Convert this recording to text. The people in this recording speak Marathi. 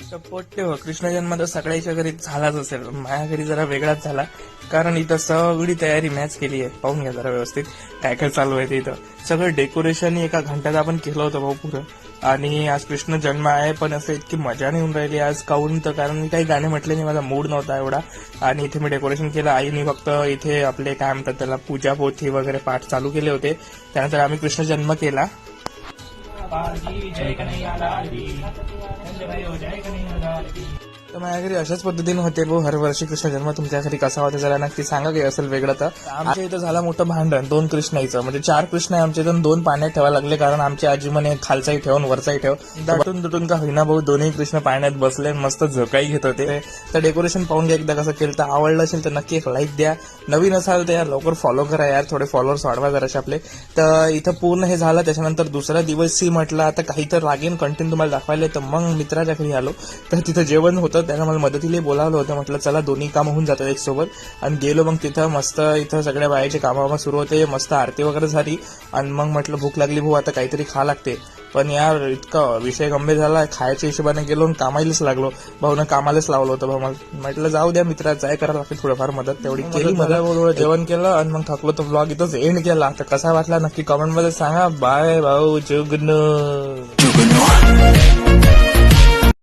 सपोर्ट ठेव. कृष्ण जन्म तर सगळ्याच्या घरी झालाच असेल. माझ्या घरी जरा वेगळाच झाला. कारण इथं सगळी तयारी मॅच केली आहे. पाहून घ्या जरा व्यवस्थित. काय काय चालू आहे ते इथं. सगळं डेकोरेशन एका घंट्यात आपण केलं होतं भाऊ पुरं आणि आज कृष्ण जन्म आहे पण असं इतकी मजा नाही होऊन राहिली. आज काऊन तर कारण मी काही गाणे म्हटले नाही माझा मूड नव्हता एवढा. आणि इथे मी डेकोरेशन केलं. आईने फक्त इथे आपले काय म्हणतात त्याला पूजा पोथी वगैरे पाठ चालू केले होते. त्यानंतर आम्ही कृष्ण जन्म केला. गोपाल जी जय कन्हैया लाल जी चंद्रभयो हो, जय कन्हैया लाल जी तर माझ्या घरी अशाच पद्धतीने होते भाऊ. हर वर्षी कृष्ण जन्म तुमच्या घरी कसा होता जरा नक्की सांगा काही असेल वेगळं तर. आमच्या इथं झालं मोठं भांडण दोन कृष्णाईचं. म्हणजे चार कृष्ण आहे आमच्या इथून दोन पाण्यात ठेवायला लागले कारण आमची आजी म्हणे खालचाही ठेवून वरचाही ठेव. दाटून दुटून का होईना भाऊ दोन्ही कृष्ण पाण्यात बसले मस्त झोकाही घेत होते. तर डेकोरेशन पाहून घ्या एकदा कसं केलं तर आवडलं असेल तर नक्की एक लाईक द्या. नवीन असाल तर यार लवकर फॉलो करा यार थोडे फॉलोअर्स वाढवा जराशे आपले. तर इथं पूर्ण हे झालं त्याच्यानंतर दुसरा दिवस सी म्हटलं. आता काही तर लागेन कंटेंट तुम्हाला दाखवायला. तर मग मित्राच्या घरी आलो. तर तिथं जेवण होतं त्यानं मला मदतीला बोलावलं होतं. म्हटलं चला दोन्ही कामं होऊन जातात एक सोबत आणि गेलो मग तिथं मस्त इथं सगळ्या बायाचे कामं सुरू होते. मस्त आरती वगैरे झाली. आणि मग म्हटलं भूक लागली भाऊ आता काहीतरी खा लागते. पण यार इतका विषय गंभीर झाला. खायच्या हिशोबाने गेलो आणि कामालाच लागलो. भाऊनं कामालाच लावलं होतं. भाऊ मला म्हटलं जाऊ द्या मित्रा जाय करायला लागते थोडंफार मदत. तेवढी केली मला थोडं जेवण केलं आणि मग थकलो तो ब्लॉग इथंच एंड केला. तर कसा वाटला? नक्की कमेंटमध्ये सांगा. बाय भाऊ जुगन.